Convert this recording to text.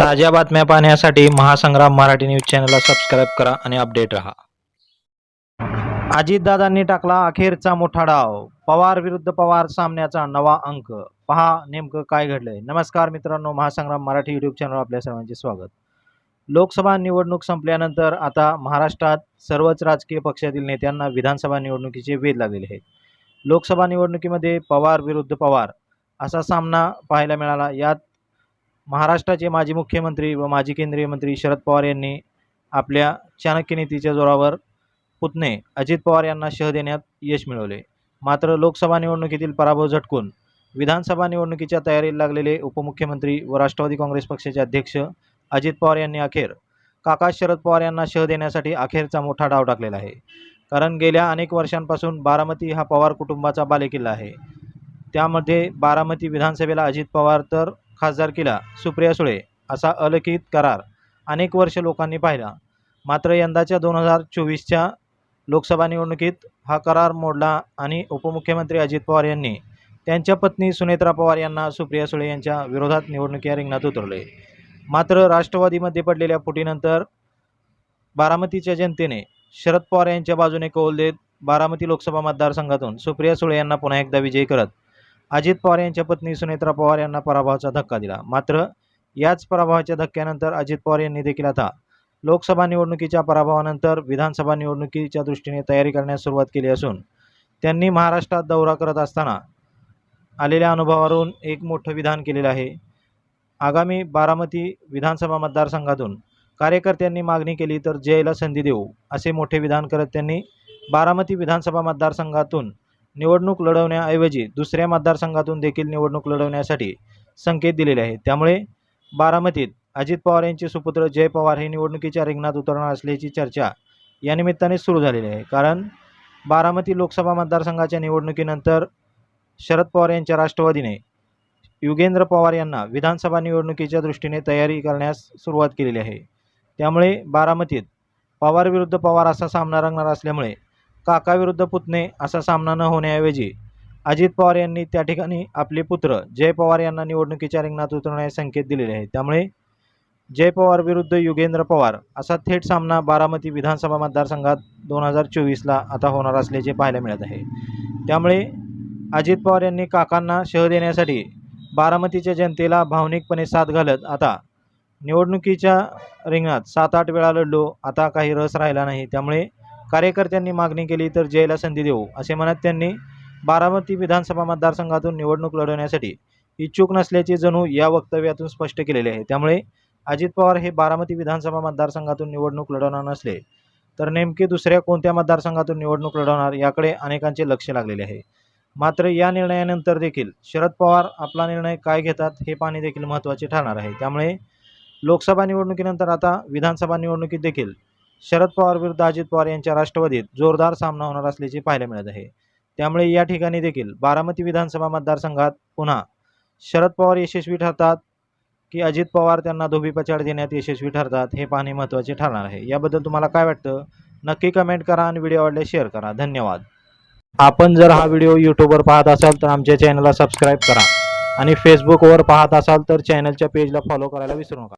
ताज्या बातम्या पाहण्यासाठी महासंग्राम मराठी न्यूज चॅनलला सबस्क्राईब करा आणि अपडेट रहा. अजितदादांनी टाकला अखेरचा मोठा डाव. पवार विरुद्ध पवार सामन्याचा नवा अंक. पहा नेमकं काय घडलंय. नमस्कार मित्रांनो महासंग्राम मराठी युट्यूब चॅनल आपल्या सर्वांचे स्वागत. लोकसभा निवडणूक संपल्यानंतर आता महाराष्ट्रात सर्वच राजकीय पक्षातील नेत्यांना विधानसभा निवडणुकीचे वेध लागलेले आहेत. लोकसभा निवडणुकीमध्ये पवार विरुद्ध पवार असा सामना पाहायला मिळाला. यात महाराष्ट्राचे माजी मुख्यमंत्री व माजी केंद्रीय मंत्री शरद पवार यांनी आपल्या चाणक्य नीतीच्या जोरावर पुतणे अजित पवार यांना शह देण्यात यश मिळवले. मात्र लोकसभा निवडणुकीतील पराभव झटकून विधानसभा निवडणुकीच्या तयारीला लागलेले उपमुख्यमंत्री व राष्ट्रवादी काँग्रेस पक्षाचे अध्यक्ष अजित पवार यांनी अखेर काका शरद पवार यांना शह देण्यासाठी अखेरचा मोठा डाव टाकलेला आहे. कारण गेल्या अनेक वर्षांपासून बारामती हा पवार कुटुंबाचा बालेकिल्ला आहे. त्यामध्ये बारामती विधानसभेला अजित पवार तर खासदारकीला सुप्रिया सुळे असा अलौकिक करार अनेक वर्ष लोकांनी पाहिला. मात्र यंदाच्या दोन हजार चोवीसच्या लोकसभा निवडणुकीत हा करार मोडला आणि उपमुख्यमंत्री अजित पवार यांनी त्यांच्या पत्नी सुनेत्रा पवार यांना सुप्रिया सुळे यांच्या विरोधात निवडणुकीया रिंगणात उतरले मात्र राष्ट्रवादीमध्ये पडलेल्या फुटीनंतर बारामतीच्या जनतेने शरद पवार यांच्या बाजूने कौल देत बारामती लोकसभा मतदारसंघातून सुप्रिया सुळे यांना पुन्हा एकदा विजयी करत अजित पवार यांच्या पत्नी सुनेत्रा पवार यांना पराभवाचा धक्का दिला. मात्र याच पराभवाच्या धक्क्यानंतर अजित पवार यांनी देखील आता लोकसभा निवडणुकीच्या पराभवानंतर विधानसभा निवडणुकीच्या दृष्टीने तयारी करण्यास सुरुवात केली असून त्यांनी महाराष्ट्रात दौरा करत असताना आलेल्या अनुभवावरून एक मोठं विधान केलेलं आहे. आगामी बारामती विधानसभा मतदारसंघातून कार्यकर्त्यांनी मागणी केली तर जयला संधी देऊ असे मोठे विधान करत त्यांनी बारामती विधानसभा मतदारसंघातून निवडणूक लढवण्याऐवजी दुसऱ्या मतदारसंघातून देखील निवडणूक लढवण्यासाठी संकेत दिलेले आहेत. त्यामुळे बारामतीत अजित पवार यांचे सुपुत्र जय पवार हे निवडणुकीच्या रिंगणात उतरणार असल्याची चर्चा या निमित्ताने सुरू झालेली आहे. कारण बारामती लोकसभा मतदारसंघाच्या निवडणुकीनंतर शरद पवार यांच्या राष्ट्रवादीने युगेंद्र पवार यांना विधानसभा निवडणुकीच्या दृष्टीने तयारी करण्यास सुरुवात केलेली आहे. त्यामुळे बारामतीत पवारविरुद्ध पवार असा सामना रंगणार असल्यामुळे काकाविरुद्ध पुतणे असा सामना न होण्याऐवजी अजित पवार यांनी त्या ठिकाणी आपले पुत्र जय पवार यांना निवडणुकीच्या रिंगणात उतरण्याचे संकेत दिलेले आहेत. त्यामुळे जय पवार विरुद्ध युगेंद्र पवार असा थेट सामना बारामती विधानसभा मतदारसंघात दोन हजार चोवीसला आता होणार असल्याचे पाहायला मिळत आहे. त्यामुळे अजित पवार यांनी काकांना शह देण्यासाठी बारामतीच्या जनतेला भावनिकपणे साथ घालत आता निवडणुकीच्या रिंगणात सात आठ वेळा लढलो आता काही रस राहिला नाही. त्यामुळे कार्यकर्त्यांनी मागणी केली तर जयला संधी देऊ असे म्हणत त्यांनी बारामती विधानसभा मतदारसंघातून निवडणूक लढवण्यासाठी इच्छुक नसल्याचे जणू या वक्तव्यातून स्पष्ट केलेले आहे. त्यामुळे अजित पवार हे बारामती विधानसभा मतदारसंघातून निवडणूक लढवणार नसले तर नेमके दुसऱ्या कोणत्या मतदारसंघातून निवडणूक लढवणार याकडे अनेकांचे लक्ष लागलेले आहे. मात्र या निर्णयानंतर देखील शरद पवार आपला निर्णय काय घेतात हे पाहणे देखील महत्त्वाचे ठरणार आहे. त्यामुळे लोकसभा निवडणुकीनंतर आता विधानसभा निवडणुकीत देखील शरद पवार विरुद्ध अजित पवार यांच्या राष्ट्रवादीत जोरदार सामना होणार असल्याचे पाहायला मिळत आहे. त्यामुळे या ठिकाणी देखील बारामती विधानसभा मतदारसंघात पुन्हा शरद पवार यशस्वी ठरतात की अजित पवार त्यांना धोबीपछाड देण्यात यशस्वी ठरतात हे पाहणे महत्त्वाचे ठरणार आहे. याबद्दल तुम्हाला काय वाटतं? नक्की कमेंट करा आणि व्हिडिओ आवडल्यास शेअर करा. धन्यवाद. आपण जर हा व्हिडिओ यूट्यूबवर पाहत असाल तर आमच्या चॅनलला सबस्क्राईब करा आणि फेसबुकवर पाहत असाल तर चॅनलच्या पेजला फॉलो करायला विसरू नका.